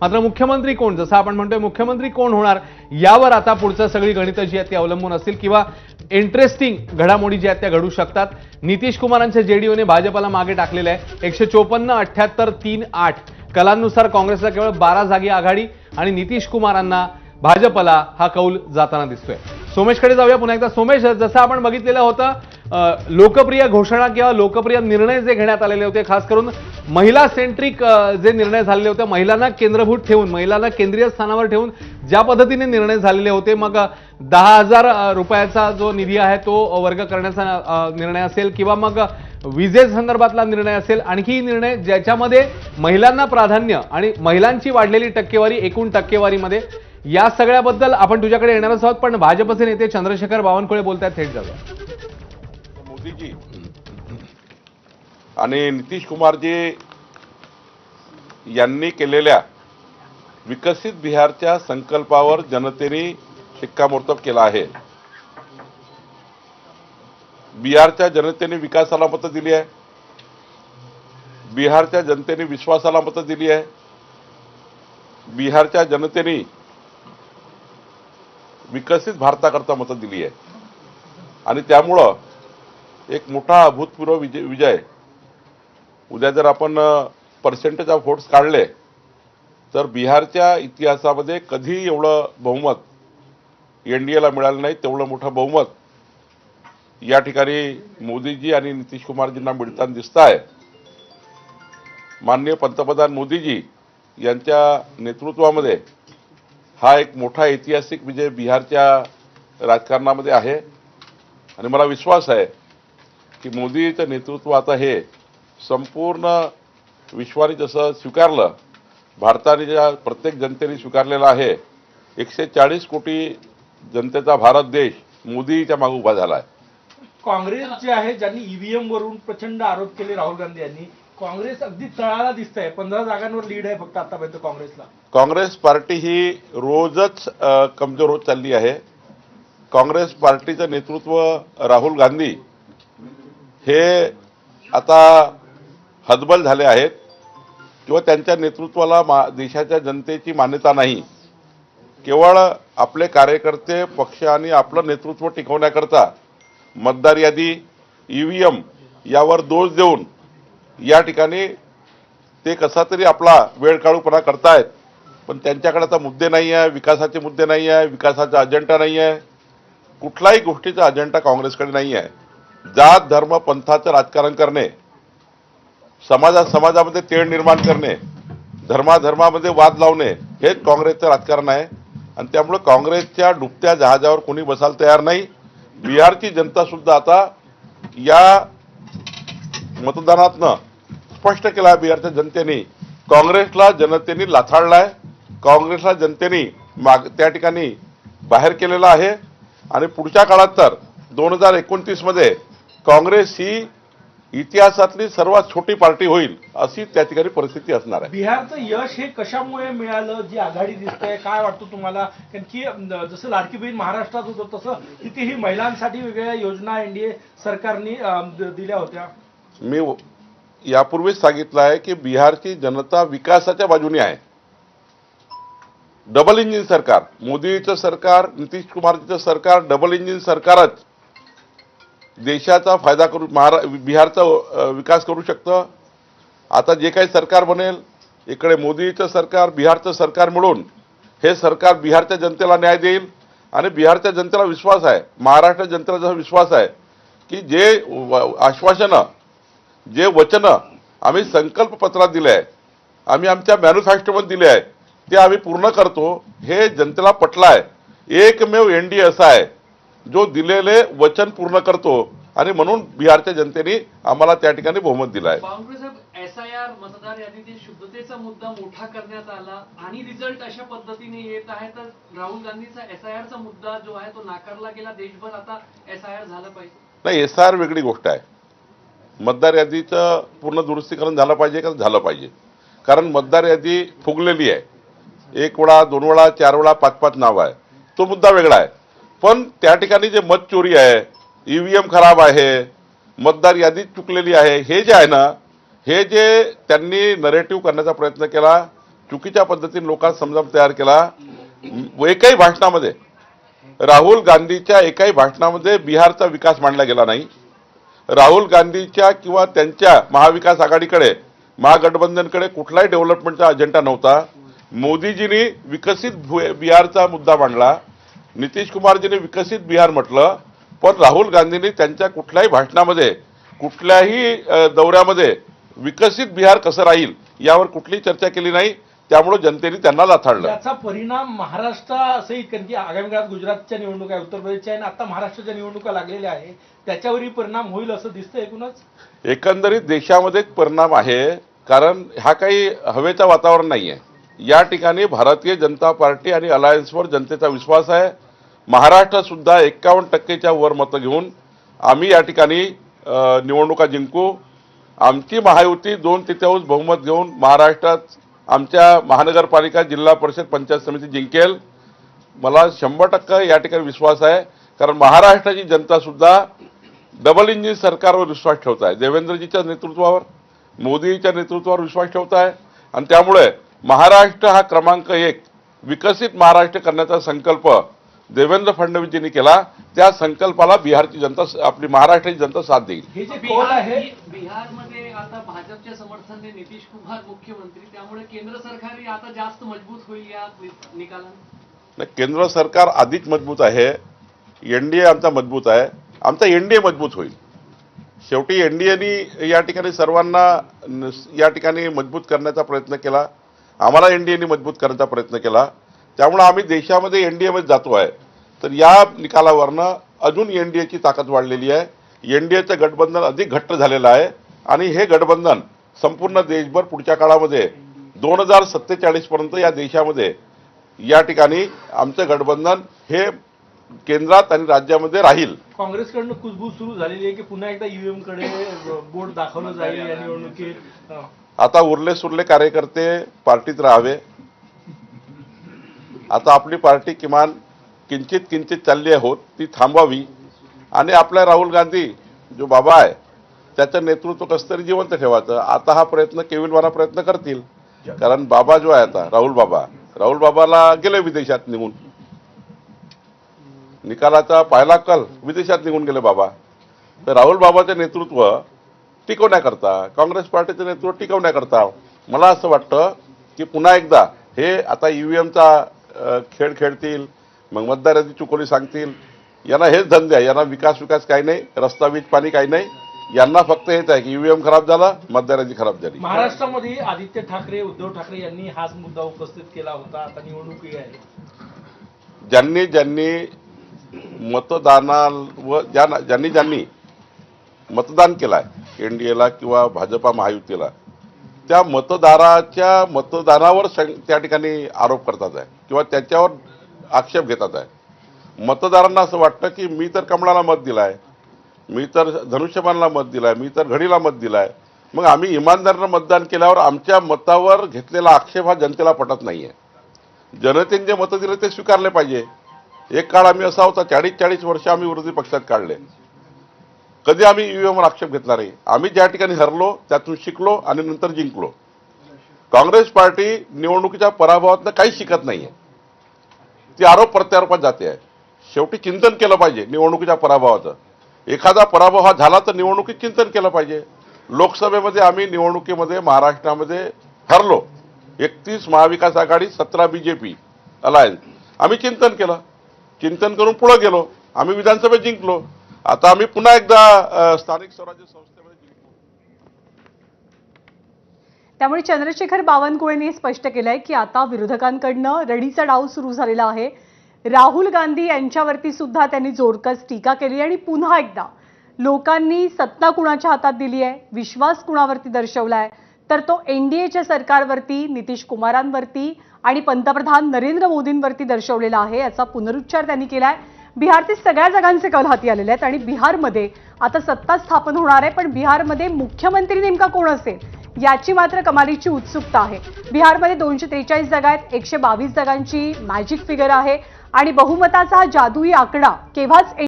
मात्र मुख्यमंत्री कोण? जसं आपण म्हणतोय मुख्यमंत्री कोण होणार? यावर आता पुढचं सगळी गणितं जी आहेत ती अवलंबून असतील किंवा इंटरेस्टिंग घडामोडी ज्या आहेत त्या घडू शकतात. नितीश कुमारांच्या जेडीओने भाजपला मागे टाकलेलं आहे. एकशे चोपन्न अठ्ठ्याहत्तर तीन आठ. कलांनुसार काँग्रेसला केवळ बारा जागी आघाडी आणि नितीश कुमारांना भाजपला हा कौल जाताना दिसतोय. सोमेशकडे जाऊया पुन्हा एकदा. सोमेश जसं आपण बघितलेलं होतं लोकप्रिय घोषणा किंवा लोकप्रिय निर्णय जे घेण्यात आलेले होते खास करून महिला सेंट्रिक जे निर्णय झालेले होते महिलांना केंद्रभूत ठेवून महिलांना केंद्रीय स्थानावर ठेवून ज्या पद्धतीने निर्णय झालेले होते मग दहा हजार रुपयाचा जो निधी आहे तो वर्ग करण्याचा निर्णय असेल किंवा मग विजेसंदर्भातला निर्णय असेल आणखी निर्णय ज्याच्यामध्ये महिलांना प्राधान्य आणि महिलांची वाढलेली टक्केवारी एकूण टक्केवारीमध्ये या सगळ्याबद्दल आपण तुझ्याकडे येणारच आहोत पण भाजपचे नेते चंद्रशेखर बावनकुळे बोलतात थेट जाऊया. मोदीजी. आणि नितीश कुमारजी यांनी केलेल्या विकसित बिहारच्या संकल्पावर जनतेने शिक्कामोर्तब केला आहे. बिहारच्या जनतेने विकासाला मतं दिली आहे. बिहारच्या जनतेने विश्वासाला मतं दिली आहे. बिहारच्या जनतेने विकसित भारताकरता मतं दिली आहे. आणि त्यामुळं एक मोठा अभूतपूर्व विजय विजय उद्या जर आपण पर्सेंटेज ऑफ व्होट्स काढले तर बिहारच्या इतिहासामध्ये कधी एवढं बहुमत एन डी एला मिळालं नाही तेवढं मोठं बहुमत या ठिकाणी मोदीजी आणि नितीश कुमारजींना मिळताना दिसत आहे. माननीय पंतप्रधान मोदीजी यांच्या नेतृत्वामध्ये हा एक मोठा ऐतिहासिक विजय बिहारच्या राजकारणामध्ये आहे. आणि मला विश्वास आहे की मोदीचं नेतृत्व आता हे संपूर्ण विश्वाने जसं स्वीकारलं भारताने ज्या प्रत्येक जनतेने स्वीकारलेलं आहे एकशे चाळीस कोटी जनतेचा भारत देश मोदीच्या मागे उभा झाला आहे काँग्रेस जे आहे ज्यांनी ईव्हीएम वरून प्रचंड आरोप केले राहुल गांधी यांनी काँग्रेस अगदी तळाला दिसत आहे पंधरा जागांवर लीड आहे फक्त आतापर्यंत काँग्रेसला. काँग्रेस पार्टी ही रोजच कमजोर होत चालली आहे. काँग्रेस पार्टीचं नेतृत्व राहुल गांधी हे आता हतबल झाले आहेत किंवा त्यांच्या नेतृत्वाला मा देशाच्या जनतेची मान्यता नाही. केवळ आपले कार्यकर्ते पक्ष आणि आपलं नेतृत्व टिकवण्याकरता मतदार यादी ई व्ही एम यावर दोष देऊन या ठिकाणी ते कसा तरी आपला वेळ काढूपणा करतायत पण त्यांच्याकडे आता मुद्दे नाही आहे विकासाचे मुद्दे नाही आहे विकासाचा अजेंडा नाही आहे कुठलाही गोष्टीचा अजेंडा काँग्रेसकडे नाही आहे. जात धर्म पंथाचं राजकारण करणे समाजा समाजामध्ये तेढ निर्माण करणे धर्माधर्मामध्ये वाद लावणे हेच काँग्रेसचं राजकारण आहे. आणि त्यामुळे काँग्रेसच्या डुबत्या जहाजावर कोणी बसायला तयार नाही. बिहारची जनता सुद्धा आता या मतदानातनं स्पष्ट केला आहे बिहारच्या जनतेने. काँग्रेसला जनतेने लाथाडलाय काँग्रेसला जनतेने माग त्या ठिकाणी बाहेर केलेलं आहे. आणि पुढच्या काळात तर दोन हजार एकोणतीसमध्ये काँग्रेस ही इतिहासातली सर्वात छोटी पार्टी होईल अशी त्या ठिकाणी परिस्थिती असणार आहे. बिहारचं यश हे कशामुळे मिळालं? जी आघाडी दिसतंय काय वाटतं तुम्हाला? कारण की जसं लाडकी बहीण महाराष्ट्रात होतं तसं तिथेही महिलांसाठी वेगवेगळ्या योजना एनडीए सरकारने दिल्या होत्या. मी यापूर्वीच सांगितलं आहे की बिहारची जनता विकासाच्या बाजूने आहे. डबल इंजिन सरकार मोदीचं सरकार नितीश कुमारचं सरकार डबल इंजिन सरकारच देशाचा फायदा करू महारा बिहारचा विकास करू शकतं. आता जे काही सरकार बनेल इकडे मोदीचं सरकार बिहारचं सरकार मिळून हे सरकार बिहारच्या जनतेला न्याय देईल. आणि बिहारच्या जनतेला विश्वास आहे महाराष्ट्र जनतेला जसा विश्वास आहे की जे आश्वासनं जे वचनं आम्ही संकल्पपत्रात दिले आहे आम्ही आमच्या मॅन्युफॅक्चरमध्ये दिले आहे ते आम्ही पूर्ण करतो. हे जनतेला पटलं आहे. एकमेव एन डी असा आहे जो दिलेले वचन पूर्ण करतो. आणि म्हणून बिहारच्या जनतेने आम्हाला त्या ठिकाणी बहुमत दिलं आहे. काँग्रेस एस आय आर मतदार यादीतील शुद्धतेचा मुद्दा मोठा करण्यात आला आणि रिझल्ट अशा पद्धतीने येत आहे तर राहुल गांधीचा एस आय आरचा मुद्दा जो आहे तो नाकारला गेला. देशभर आता एस आय आर झालं पाहिजे. नाही एस आर वेगळी गोष्ट आहे. मतदार यादीचं पूर्ण दुरुस्तीकरण झालं पाहिजे का? झालं पाहिजे. कारण मतदार यादी फुगलेली आहे. एक वेळा दोन वेळा चार वेळा पाच पाच नाव आहे. तो मुद्दा वेगळा आहे. पण त्या ठिकाणी जे मत चोरी आहे ईव्हीएम खराब आहे मतदार यादी चुकलेली आहे हे जे आहे ना हे जे त्यांनी नरेटिव्ह करण्याचा प्रयत्न केला चुकीच्या पद्धतीने लोकांना समजावून तयार केला एकाही एकही भाषणामध्ये राहुल गांधीच्या एकाही भाषणामध्ये बिहारचा विकास मांडला गेला नाही. राहुल गांधीच्या किंवा त्यांच्या महाविकास आघाडीकडे महागठबंधनकडे कुठलाही डेव्हलपमेंटचा अजेंडा नव्हता. मोदीजींनी विकसित बिहारचा मुद्दा मांडला. नितीश कुमारजींनी विकसित बिहार म्हटलं. पण राहुल गांधींनी त्यांच्या कुठल्याही भाषणामध्ये कुठल्याही दौऱ्यामध्ये विकसित बिहार कसं राहील यावर कुठलीही चर्चा केली नाही. त्यामुळे जनतेने त्यांना लाथाडलं याचा परिणाम महाराष्ट्र असंही कारण की आगामी काळात गुजरातच्या निवडणुका आहे उत्तर प्रदेशच्या आहे आणि आता महाराष्ट्राच्या निवडणुका लागलेल्या आहे त्याच्यावरही परिणाम होईल असं दिसतं एकूणच? एकंदरीत देशामध्ये एक परिणाम आहे कारण हा काही हवेचा वातावरण नाही आहे या ठिकाणी भारतीय जनता पार्टी आणि अलायन्सवर जनतेचा विश्वास आहे. महाराष्ट्रात सुद्धा एक्कावन्न टक्केच्या वर मतं घेऊन आम्ही या ठिकाणी निवडणुका जिंकू. आमची महायुती दोन तृतीयांश बहुमत घेऊन महाराष्ट्रात आमच्या महानगरपालिका जिल्हा परिषद पंचायत समिती जिंकेल. मला शंभर टक्के या ठिकाणी विश्वास आहे. कारण महाराष्ट्राची जनता सुद्धा डबल इंजिन सरकारवर विश्वास ठेवत आहे. देवेंद्रजीच्या नेतृत्वावर मोदीच्या नेतृत्वावर विश्वास ठेवत आहे. आणि त्यामुळे महाराष्ट्र हा क्रमांक एक विकसित महाराष्ट्र करण्याचा संकल्प देवेंद्र फडणवीसजींनी केला. त्या संकल्पाला बिहारची जनता आपली महाराष्ट्राची जनता साथ देईल. आता भाजपच्या समर्थनाने नितीश कुमार मुख्यमंत्री त्यामुळे केंद्र सरकारही आता जास्त मजबूत होईल या नि- केंद्र सरकार आधीच मजबूत आहे. एनडीए आमचा मजबूत आहे. आमचा एनडीए मजबूत होईल. शेवटी एनडीएनी या ठिकाणी सर्वांना या ठिकाणी मजबूत करण्याचा प्रयत्न केला. आम्हाला एनडीएने मजबूत करण्याचा प्रयत्न केला. त्यामुळे आम्ही देशामध्ये एनडीएमध्ये जातो आहे. तर या निकालावरनं अजून एनडीएची ताकद वाढलेली आहे. एनडीएचं गठबंधन अधिक घट्ट झालेलं आहे. आणि हे गठबंधन संपूर्ण देशभर पुढच्या काळामध्ये दोन हजार सत्तेचाळीस पर्यंत या देशामध्ये या ठिकाणी आमचं गठबंधन हे केंद्रात आणि राज्यामध्ये राहील. काँग्रेसकडनं कुजबूज सुरू झालेली आहे की पुन्हा एकदा ईव्हीएमकडे बोट दाखवलं जाईल या निवडणुकीत? आता उरले सुरले कार्यकर्ते पार्टीत राहावे. आता आपली पार्टी किमान किंचित किंचित चालली आहे होत ती थांबवावी आणि आपल्या राहुल गांधी जो बाबा आहे त्याचं नेतृत्व कसं तरी जिवंत ठेवायचं. आता हा प्रयत्न केविलवाना प्रयत्न करतील. कारण बाबा जो आहे आता राहुल बाबा राहुल बाबाला गेले विदेशात निघून. निकालाचा पहिला कल विदेशात निघून गेले बाबा. तर राहुल बाबाचं नेतृत्व टिकवण्याकरता काँग्रेस पार्टीचं नेतृत्व टिकवण्याकरता मला असं वाटतं की पुन्हा एकदा हे आता ईव्हीएमचा खेळ खेळतील मग मतदारांची चुकोली सांगतील. यांना हेच धंदे आहे. यांना विकास विकास काही नाही रस्ता वीज पाणी काही नाही. यांना फक्त हेच आहे की ईव्हीएम खराब झाला मतदारांची खराब झाली. महाराष्ट्रामध्ये आदित्य ठाकरे उद्धव ठाकरे यांनी हाच मुद्दा उपस्थित केला होता. आता निवडणुकी आहे. ज्यांनी ज्यांनी मतदानावर ज्या ज्यांनी ज्यांनी मतदान केलं आहे एन डी एला किंवा भाजपा महायुतीला त्या मतदाराच्या मतदानावर त्या ठिकाणी आरोप करतात आहे किंवा त्याच्यावर आक्षेप घेतात आहे. मतदारांना असं वाटतं की मी तर कमळाला मत दिलं आहे मी तर धनुष्यबाणला मत दिलाय आहे मी तर घडीला मत दिलाय. आहे मग आम्ही इमानदारानं मतदान केल्यावर आमच्या मतावर घेतलेला आक्षेप हा जनतेला पटत नाही आहे जनतेने जे मतं दिले ते स्वीकारले पाहिजे. एक काळ आम्ही असा होता चाळीस चाळीस वर्ष आम्ही विरोधी पक्षात काढले. कधी आम्ही ईव्हीएमवर आक्षेप घेतला नाही. आम्ही ज्या ठिकाणी हरलो त्यातून शिकलो आणि नंतर जिंकलो. काँग्रेस पार्टी निवडणुकीच्या पराभवातनं काही शिकत नाहीये. ती आरोप प्रत्यारोपात जाते. आहे शेवटी चिंतन केलं पाहिजे निवडणुकीच्या पराभवाचं. एखादा पराभव हा झाला तर निवडणुकीत चिंतन केलं पाहिजे. लोकसभेमध्ये आम्ही निवडणुकीमध्ये महाराष्ट्रामध्ये हरलो एकतीस महाविकास आघाडी सतरा बी जे पी अलायन्स आम्ही चिंतन केलं. चिंतन करून पुढं गेलो. आम्ही विधानसभेत जिंकलो. आता आम्ही पुन्हा एकदा स्थानिक स्वराज्य संस्थेमध्ये जिंकलो. त्यामुळे चंद्रशेखर बावनकुळेंनी स्पष्ट केलंय की आता विरोधकांकडनं रडीचा डाव सुरू झालेला आहे. राहुल गांधी यांच्यावरती सुद्धा त्यांनी जोरकस टीका केली आणि पुन्हा एकदा लोकांनी सत्ता कुणाच्या हातात दिली आहे विश्वास कुणावरती दर्शवला आहे तर तो एनडीएच्या सरकारवरती नितीश कुमारांवरती आणि पंतप्रधान नरेंद्र मोदींवरती दर्शवलेला आहे याचा पुनरुच्चार त्यांनी केला आहे बिहारतील सगळ्या जागांचे कल हाती आलेले आहेत आणि बिहारमध्ये आता सत्ता स्थापन होणार आहे पण बिहारमध्ये मुख्यमंत्री नेमका कोण असेल याची मात्र कमालीची उत्सुकता आहे. बिहारमध्ये दोनशे त्रेचाळीस जागा आहेत एकशे बावीस जागांची मॅजिक फिगर आहे. आणि बहुमताचा हा जादुई आकडा केव्हाच